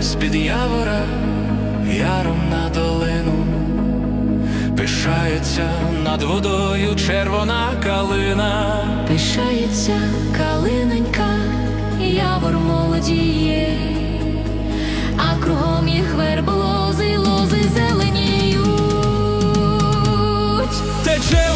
з-під явора, яром на долину, пишається над водою червона калина. Пишається калиненька, явор молодіє, а кругом їх верб лози, лози зеленіють. Тече